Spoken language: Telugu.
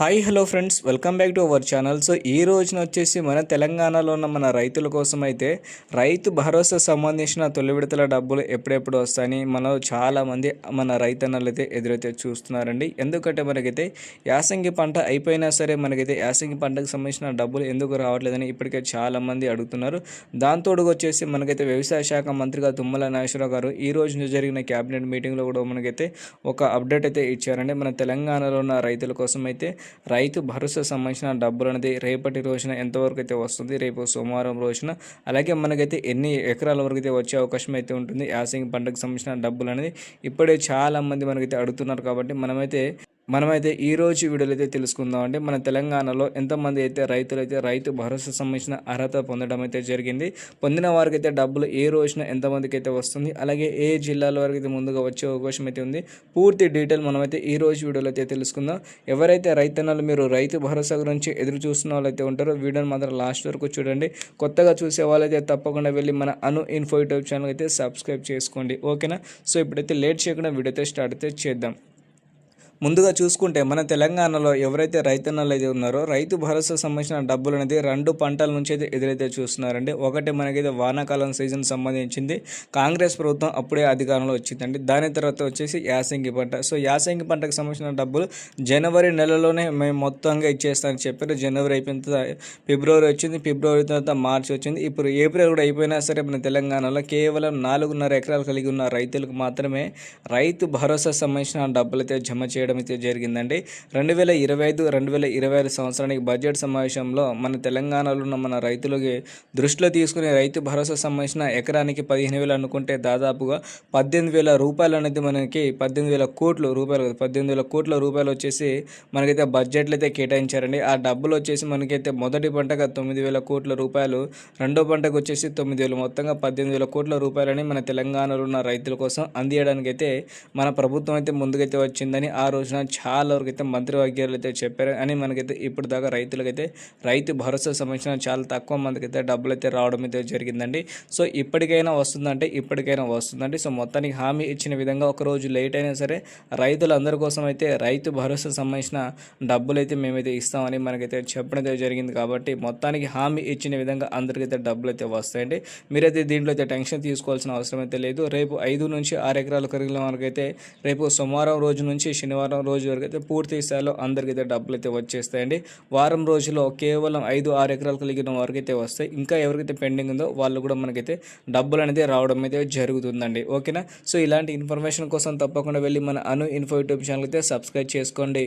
Hi hello friends. Welcome back to our channel. So ఈ రోజున వచ్చేసి మన తెలంగాణలో ఉన్న మన రైతుల కోసం అయితే రైతు భరోసా సంబంధించిన తొలి విడతల డబ్బులు ఎప్పుడెప్పుడు వస్తాయని మనం చాలామంది మన రైతన్నలు అయితే ఎదురైతే చూస్తున్నారండి. ఎందుకంటే మనకైతే యాసంగి పంట అయిపోయినా సరే మనకైతే యాసంగి పంటకు సంబంధించిన డబ్బులు ఎందుకు రావట్లేదని ఇప్పటికే చాలామంది అడుగుతున్నారు. దాంతోడుగా వచ్చేసి మనకైతే వ్యవసాయ శాఖ మంత్రిగా తుమ్మల నాగేశ్వరరావు గారు ఈ రోజు జరిగిన క్యాబినెట్ మీటింగ్లో కూడా మనకైతే ఒక అప్డేట్ అయితే ఇచ్చారండి. మన తెలంగాణలో ఉన్న రైతుల కోసం అయితే రైతు భరోసా సంబంధించిన డబ్బులు అనేది రేపటి రోజున ఎంతవరకు అయితే వస్తుంది రేపు సోమవారం రోజున అలాగే మనకైతే ఎన్ని ఎకరాల వరకు అయితే వచ్చే అవకాశం అయితే ఉంటుంది యాసింగ్ పంటకు సంబంధించిన డబ్బులు అనేది ఇప్పుడే చాలా మంది మనకైతే అడుగుతున్నారు కాబట్టి మనమైతే మనమైతే ఈ రోజు వీడియోలో అయితే తెలుసుకుందాం. అంటే మన తెలంగాణలో ఎంతమంది అయితే రైతులు అయితే రైతు భరోసా సంబంధించిన అర్హత పొందడం అయితే జరిగింది. పొందిన వారికి అయితే డబ్బులు ఏ రోజున ఎంతమందికి అయితే వస్తుంది అలాగే ఏ జిల్లాల వరకు అయితే ముందుగా వచ్చే అవకాశం అయితే ఉంది పూర్తి డీటెయిల్ మనమైతే ఈ రోజు వీడియోలో అయితే తెలుసుకుందాం. ఎవరైతే రైతన్నలు మీరు రైతు భరోసా గురించి ఎదురు చూస్తున్న వాళ్ళైతే ఉంటారో వీడియోని మాత్రం లాస్ట్ వరకు చూడండి. కొత్తగా చూసే వాళ్ళైతే తప్పకుండా వెళ్ళి మన అను ఇన్ఫో యూట్యూబ్ ఛానల్ అయితే సబ్స్క్రైబ్ చేసుకోండి. ఓకేనా? సో ఇప్పుడైతే లేట్ చేయకుండా వీడియో అయితే స్టార్ట్ అయితే చేద్దాం. ముందుగా చూసుకుంటే మన తెలంగాణలో ఎవరైతే రైతన్నలు అయితే ఉన్నారో రైతు భరోసా సంబంధించిన డబ్బులు అనేది రెండు పంటల నుంచి అయితే ఎదురైతే చూస్తున్నారండి. ఒకటి మనకైతే వానాకాలం సీజన్ సంబంధించింది. కాంగ్రెస్ ప్రభుత్వం అప్పుడే అధికారంలో వచ్చిందండి. దాని తర్వాత వచ్చేసి యాసంగి పంట. సో యాసంగి పంటకు సంబంధించిన డబ్బులు జనవరి నెలలోనే మేము మొత్తంగా ఇచ్చేస్తామని చెప్పారు. జనవరి అయిపోయిన తర్వాత ఫిబ్రవరి వచ్చింది. ఫిబ్రవరి తర్వాత మార్చి వచ్చింది. ఇప్పుడు ఏప్రిల్ కూడా అయిపోయినా సరే మన తెలంగాణలో కేవలం నాలుగున్నర ఎకరాలు కలిగి ఉన్న రైతులకు మాత్రమే రైతు భరోసా సంబంధించిన డబ్బులు అయితే జమ చేయడం అయితే జరిగిందండి. రెండు వేల ఇరవై ఐదు రెండు వేల ఇరవై ఐదు సంవత్సరానికి బడ్జెట్ సమావేశంలో మన తెలంగాణలో ఉన్న మన రైతులకి దృష్టిలో తీసుకుని రైతు భరోసా సంబంధించిన ఎకరానికి పదిహేను వేలు అనుకుంటే దాదాపుగా పద్దెనిమిది వేల రూపాయలు అనేది మనకి పద్దెనిమిది వేల కోట్లు రూపాయలు పద్దెనిమిది వేల కోట్ల రూపాయలు వచ్చేసి మనకైతే బడ్జెట్లు అయితే కేటాయించారండి. ఆ డబ్బులు వచ్చేసి మనకైతే మొదటి పంటగా తొమ్మిది వేల కోట్ల రూపాయలు రెండో పంటకు వచ్చేసి తొమ్మిది వేలు. మొత్తంగా పద్దెనిమిది వేల కోట్ల రూపాయలని మన తెలంగాణలో ఉన్న రైతుల కోసం అందియడానికి అయితే మన ప్రభుత్వం అయితే ముందుకైతే వచ్చిందని ఆ రోజున చాలా వరకు అయితే మంత్రివర్గీయులు అయితే చెప్పారు. అని మనకైతే ఇప్పుడు దాకా రైతులకైతే రైతు భరోసా సంబంధించిన చాలా తక్కువ మందికి అయితే డబ్బులు అయితే రావడం అయితే జరిగిందండి. సో ఇప్పటికైనా వస్తుందంటే ఇప్పటికైనా వస్తుందండి. సో మొత్తానికి హామీ ఇచ్చిన విధంగా ఒక రోజు లేట్ అయినా సరే రైతులందరి కోసం అయితే రైతు భరోసా సంబంధించిన డబ్బులు అయితే మేమైతే ఇస్తామని మనకైతే చెప్పడం అయితే జరిగింది. కాబట్టి మొత్తానికి హామీ ఇచ్చిన విధంగా అందరికైతే డబ్బులు అయితే వస్తాయండి. మీరైతే దీంట్లో అయితే టెన్షన్ తీసుకోవాల్సిన అవసరం అయితే లేదు. రేపు ఐదు నుంచి ఆరు ఎకరాలు కలిగిన వరకైతే రేపు సోమవారం రోజు నుంచి శనివారం శనివారం రోజు వరకు అయితే పూర్తి స్థాయిలో అందరికైతే డబ్బులు అయితే వచ్చేస్తాయండి. వారం రోజుల్లో కేవలం ఐదు ఆరు ఎకరాలు కలిగిన వారికి అయితే వస్తాయి. ఇంకా ఎవరికైతే పెండింగ్ ఉందో వాళ్ళు కూడా మనకైతే డబ్బులు అనేది రావడం అయితే జరుగుతుందండి. ఓకేనా? సో ఇలాంటి ఇన్ఫర్మేషన్ కోసం తప్పకుండా వెళ్ళి మన అను ఇన్ఫో యూట్యూబ్ ఛానల్ అయితే సబ్స్క్రైబ్ చేసుకోండి.